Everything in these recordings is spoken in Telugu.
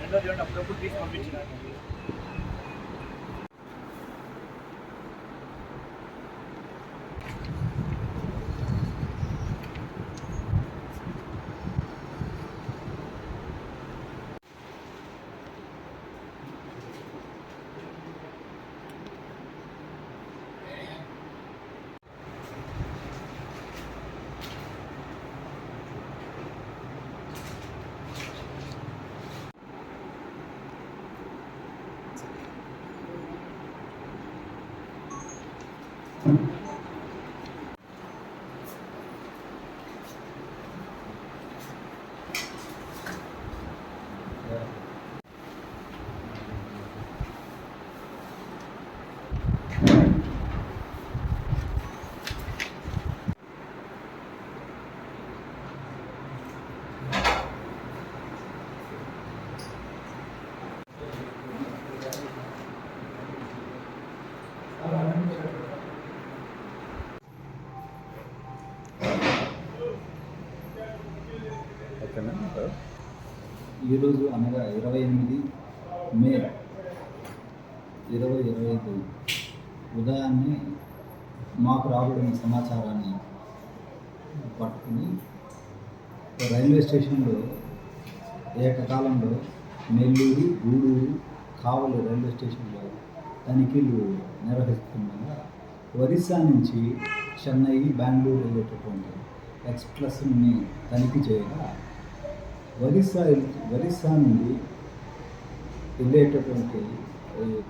రెండో చూడండి అప్పుడప్పుడు తీసి పంపించినారు. ఈరోజు అనగా ఇరవై ఎనిమిది మే ఇరవై ఇరవై ఐదు ఉదయాన్నే మాకు రాబడిన సమాచారాన్ని పట్టుకుని రైల్వే స్టేషన్లో ఏకకాలంలో నెల్లూరు గూడూరు కావలి రైల్వే స్టేషన్లో తనిఖీలు నిర్వహిస్తుండగా ఒరిస్సా నుంచి చెన్నై బెంగళూరు వెళ్ళేటటువంటి ఎక్స్ప్రెస్ని తనిఖీ చేయగా ఒరిస్సా ఒరిస్సా నుండి వెళ్ళేటటువంటి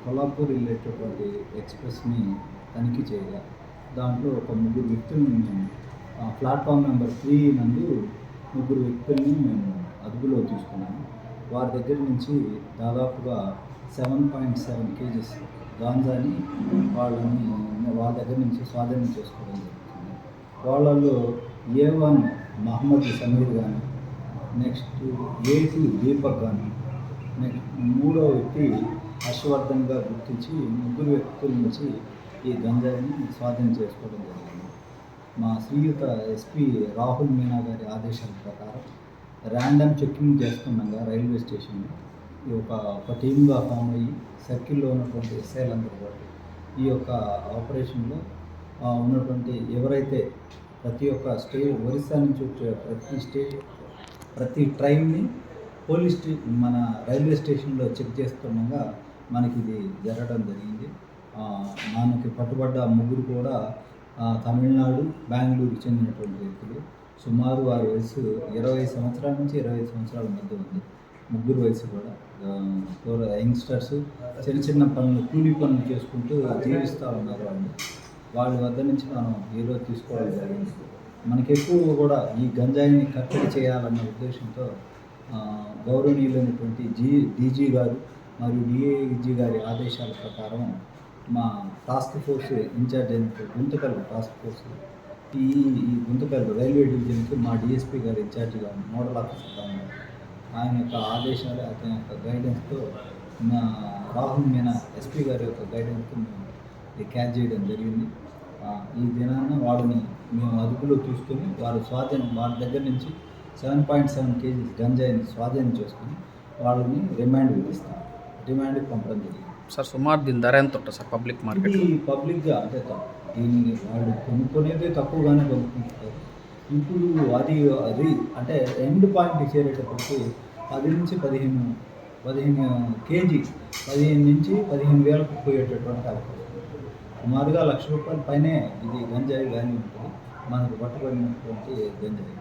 కొల్లాపూర్ వెళ్ళేటటువంటి ఎక్స్ప్రెస్ని తనిఖీ చేయగా దాంట్లో ఒక ముగ్గురు వ్యక్తులను మేము ఆ ప్లాట్ఫామ్ నెంబర్ త్రీ నందు ముగ్గురు వ్యక్తుల్ని మేము అదుపులో తీసుకున్నాము. వారి దగ్గర నుంచి దాదాపుగా సెవెన్ పాయింట్ సెవెన్ కేజీస్ గాంజాని వాళ్ళని వాళ్ళ దగ్గర నుంచి స్వాధీనం చేసుకోవడం జరుగుతుంది. వాళ్ళలో ఏ వన్ మహమ్మద్ సమీర్ కానీ next A Deepak Gandhi. Next మూడో వ్యక్తి హర్షవర్ధన్గా గుర్తించి ముగ్గురు వ్యక్తుల నుంచి ఈ గంజాయిని స్వాధీనం చేసుకోవడం జరిగింది. మా శ్రీయుత ఎస్పీ రాహుల్ మీనా గారి ఆదేశాల ప్రకారం ర్యాండమ్ చెక్కింగ్ చేస్తుండగా రైల్వే స్టేషన్లో ఈ ఒక ఒక టీమ్గా ఫామ్ అయ్యి సర్కిల్లో ఉన్నటువంటి ఎస్ఐలందరూ కూడా ఈ యొక్క ఆపరేషన్లో ఉన్నటువంటి ఎవరైతే ప్రతి ఒక్క స్టే ఒరిస్సా నుంచి వచ్చే ప్రతి స్టే ప్రతి ట్రైన్ని పోలీస్ స్టే మన రైల్వే స్టేషన్లో చెక్ చేస్తుండగా మనకి ఇది జరగడం జరిగింది. మనకి పట్టుబడ్డ ముగ్గురు కూడా తమిళనాడు బెంగళూరుకి చెందినటువంటి వ్యక్తులు. సుమారు వారి వయసు ఇరవై సంవత్సరాల నుంచి ఇరవై ఐదు సంవత్సరాల మధ్య ఉంది. ముగ్గురు వయసు కూడా. యంగ్స్టర్స్ చిన్న చిన్న పనులు కూలీ పనులు చేసుకుంటూ జీవిస్తూ ఉన్నారు వాళ్ళు. వాళ్ళ వద్ద నుంచి మనం ఈరోజు తీసుకోవడం జరిగింది. మనకి ఎక్కువ కూడా ఈ గంజాయిని కట్టడి చేయాలన్న ఉద్దేశంతో గౌరవనీయులైనటువంటి జీ డీజీ గారు మరియు డిఏజీ గారి ఆదేశాల ప్రకారం మా టాస్క్ ఫోర్స్ ఇన్ఛార్జ్ అయినటువంటి గుంతకల్ టాస్క్ ఫోర్స్ ఈ ఈ గుంతకల్ రైల్వే డివిజన్కి మా డిఎస్పీ గారు ఇన్ఛార్జిగా మోడల్ ఆఫీసర్గా ఉన్నారు ఆయన యొక్క ఆదేశాలు అతని యొక్క గైడెన్స్తో మా రాహుల్ మీనా ఎస్పీ గారి యొక్క గైడెన్స్తో మేము క్యాచ్ చేయడం జరిగింది. ఈ దినాన వాడిని మేము అదుపులో తీసుకొని వారు స్వాధీనం వారి దగ్గర నుంచి సెవెన్ పాయింట్ సెవెన్ కేజీస్ గంజాయిని స్వాధీనం చేసుకొని వాళ్ళని రిమాండ్ విధిస్తాం రిమాండ్కి పంపడం జరిగింది. సార్ సుమారు దీని ధర ఎంత ఉంటుంది సార్ పబ్లిక్ మార్కెట్ ఇది పబ్లిక్గా అంటే దీన్ని వాళ్ళు కొనుక్కునేది తక్కువగానే కొనుక్కుంటారు. ఇప్పుడు అది అది అంటే ఎండ్ పాయింట్ చేరేటప్పటికి పది నుంచి పదిహేను పదిహేను కేజీ పదిహేను నుంచి పదిహేను వేలకు పోయేటటువంటి అవకాశం. మాదిగా సుమారుగా లక్ష రూపాయల పైనే ఇది గంజాయి కానీ ఉంటుంది మనకు పట్టుబడినటువంటి గంజాయి.